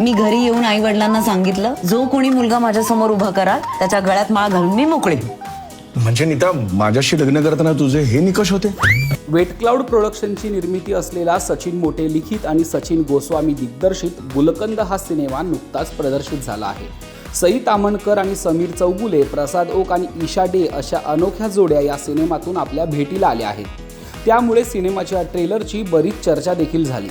मी घरी येऊन आई वडिलांना सांगितलं जो कोणी मुलगा माझ्यासमोर उभा करा त्याच्या गळ्यात माळ घालून मी मोकळे. म्हणजे नीता माझ्याशी लग्न करताना तुझे हे निकष होते? वेट क्लाउड प्रोडक्शनची निर्मिती असलेला सचिन मोठे लिखित आणि सचिन गोस्वामी दिग्दर्शित गुलकंद हा सिनेमा नुकताच प्रदर्शित झाला आहे. सई तामणकर आणि समीर चौगुले प्रसाद ओक आणि ईशा डे अशा अनोख्या जोड्या या सिनेमातून आपल्या भेटीला आल्या आहेत. त्यामुळे सिनेमाच्या ट्रेलरची बरीच चर्चा देखील झाली.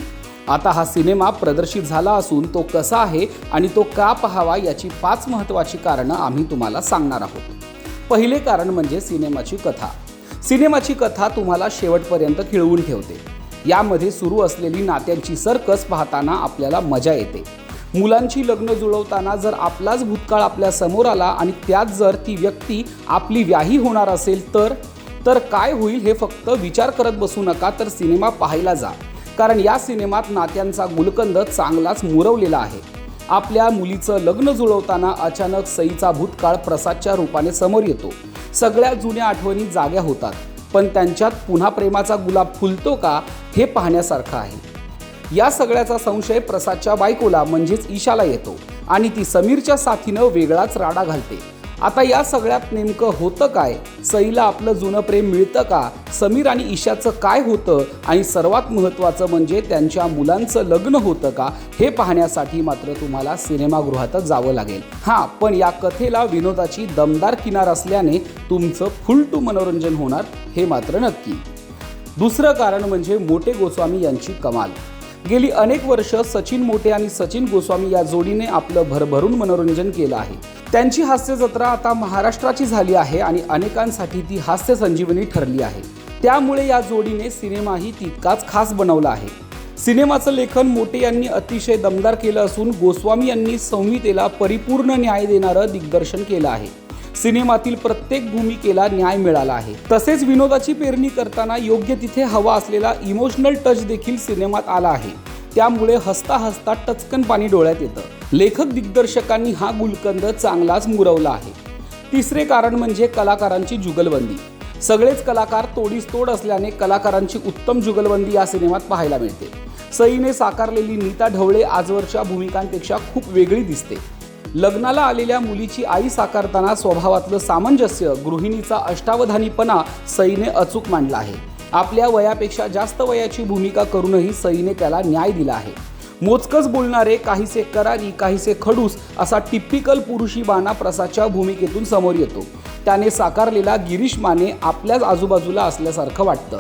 आता हा सिनेमा प्रदर्शित झाला असून तो कसा आहे आणि तो का पाहावा याची पाच महत्त्वाची कारणं आम्ही तुम्हाला सांगणार आहोत. पहिले कारण म्हणजे सिनेमाची कथा. सिनेमाची कथा तुम्हाला शेवटपर्यंत खिळवून ठेवते. यामध्ये सुरू असलेली नात्यांची सर्कस पाहताना आपल्याला मजा येते. मुलांची लग्न जुळवताना जर आपलाच भूतकाळ आपल्यासमोर आला आणि त्यात जर ती व्यक्ती आपली व्याही होणार असेल तर? तर काय होईल हे फक्त विचार करत बसू नका तर सिनेमा पाहायला जा. कारण या सिनेमात नात्यांचा गुलकंद चांगलाच मुरवलेला आहे. आपल्या मुलीचं लग्न जुळवताना अचानक सईचा भूतकाळ प्रसादच्या रूपाने समोर येतो. सगळ्या जुन्या आठवणी जाग्या होतात. पण त्यांच्यात पुन्हा प्रेमाचा गुलाब फुलतो का हे पाहण्यासारखं आहे. या सगळ्याचा संशय प्रसादच्या बायकोला म्हणजेच ईशाला येतो आणि ती समीरच्या साथीनं वेगळाच राडा घालते. आता या सगळ्यात नेमकं होतं काय? सईला आपलं जुनं प्रेम मिळतं का? समीर आणि ईशाचं काय होतं? आणि सर्वात महत्त्वाचं म्हणजे त्यांच्या मुलांचं लग्न होतं का? हे पाहण्यासाठी मात्र तुम्हाला सिनेमागृहातच जावं लागेल. हां पण या कथेला विनोदाची दमदार किनार असल्याने तुमचं फुल टू मनोरंजन होणार हे मात्र नक्की. दुसरं कारण म्हणजे मोठे गोस्वामी यांची कमाल. गेली अनेक वर्ष सचिन मोठे आणि सचिन गोस्वामी या जोडीने आपलं भरभरून मनोरंजन केलं आहे. त्यांची हास्य जत्रा आता महाराष्ट्राची झाली आहे आणि अनेकांसाठी ती हास्य संजीवनी ठरली आहे. त्यामुळे या जोडीने सिनेमाही तितकाच खास बनवला आहे. सिनेमाचं लेखन मोटे यांनी अतिशय दमदार केलं असून गोस्वामी यांनी संहितेला परिपूर्ण न्याय देणारं दिग्दर्शन केलं आहे. सिनेमातील प्रत्येक भूमिकेला न्याय मिळाला आहे. तसेच विनोदाची पेरणी करताना योग्य तिथे हवा असलेला इमोशनल टच देखील सिनेमात आला आहे. त्यामुळे हसता हसता टचकन पाणी डोळ्यात येतं. लेखक दिग्दर्शकांनी हा गुलकंद चांगलाच मुरवला आहे. तिसरे कारण म्हणजे कलाकारांची जुगलबंदी. सगळेच कलाकार तोडीस तोड असल्याने कलाकारांची उत्तम जुगलबंदी या सिनेमात पाहायला मिळते. सईने साकारलेली नीता ढवळे आजवरच्या भूमिकांपेक्षा खूप वेगळी दिसते. लग्नाला आलेल्या मुलीची आई साकारताना स्वभावातलं सामंजस्य गृहिणीचा अष्टावधानीपणा सईने अचूक मांडला आहे. आपल्या वयापेक्षा जास्त वयाची भूमिका करूनही सईने त्याला न्याय दिला आहे. मोजकच बोलणारे काहीसे करारी काहीसे खडूस असा टिपिकल पुरुषी बाणा प्रसादच्या भूमिकेतून समोर येतो. त्याने साकारलेला गिरीश माने आपल्याच आजूबाजूला असल्यासारखं वाटतं.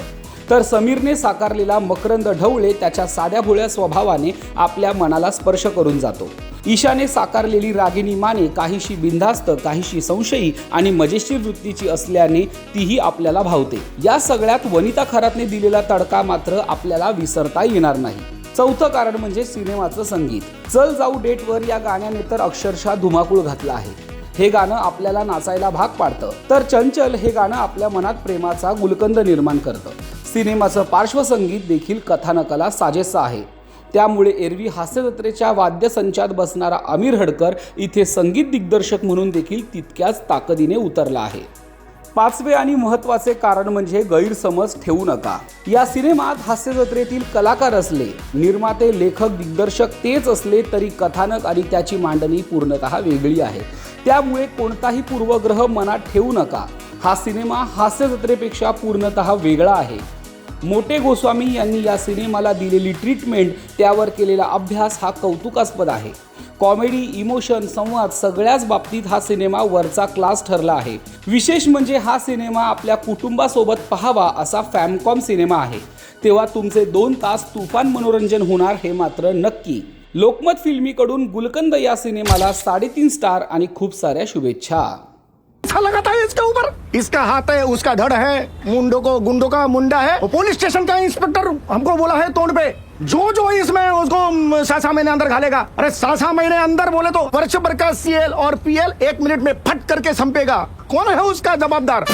तर समीरने साकारलेला मकरंद ढवळे त्याच्या साध्या भोळ्या स्वभावाने आपल्या मनाला स्पर्श करून जातो. ईशाने साकारलेली रागिनी माने काहीशी बिनधास्त काहीशी संशयी आणि मजेशीर वृत्तीची असल्याने तीही आपल्याला भावते. या सगळ्यात वनिता खरातने दिलेला तडका मात्र आपल्याला विसरता येणार नाही. चौथं कारण म्हणजे सिनेमाचं संगीत. चल जाऊ डेटवर या गाण्याने तर अक्षरशः धुमाकूळ घातला आहे. हे गाणं आपल्याला नाचायला भाग पाडतं. तर चंचल हे गाणं आपल्या मनात प्रेमाचा गुलकंद निर्माण करतं. सिनेमाचं पार्श्वसंगीत देखील कथानकाला साजेसं आहे. त्यामुळे एरवी हास्यजत्रेच्या वाद्यसंचात बसणारा आमिर हडकर इथे संगीत दिग्दर्शक म्हणून देखील तितक्याच ताकदीने उतरला आहे. पाचवे आणि महत्त्वाचे कारण म्हणजे गैरसमज ठेवू नका. या सिनेमात हास्यजत्रेतील कलाकार असले निर्माते लेखक दिग्दर्शक तेच असले तरी कथानक आणि त्याची मांडणी पूर्णतः वेगळी आहे. त्यामुळे कोणताही पूर्वग्रह मनात ठेवू नका. हा सिनेमा हास्यजत्रेपेक्षा पूर्णतः वेगळा आहे. मोटे गोस्वामी यांनी या सिनेमाला दिलेली ट्रीटमेंट त्यावर केलेला अभ्यास हा कौतुकास्पद आहे. कॉमेडी इमोशन संवाद सगळ्याच बाबतीत हा सिनेमा वरचा क्लास ठरला आहे. विशेष म्हणजे हा सिनेमा आपल्या कुटुंबासोबत पाहावा असा फॅमकॉम सिनेमा आहे. तेव्हा तुमचे दोन तास तुफान मनोरंजन होणार हे मात्र नक्की. लोकमत फिल्मीकडून गुलकंद या सिनेमाला साडेतीन स्टार आणि खूप साऱ्या शुभेच्छा. अच्छा लगाता है इसके ऊपर। इसका हाथ है उसका धड़ है मुंडो को गुंडो का मुंडा है। पोलीस स्टेशन का इंस्पेक्टर हमको बोला है तोड़ पे। जो जो इसमें उसको सासा महीने अंदर घालेगा। अरे सासा महीने अंदर बोले तो वर्ष भर का सीएल और पीएल एक मिनट में फट करके संपेगा। कौन है उसका जवाबदार?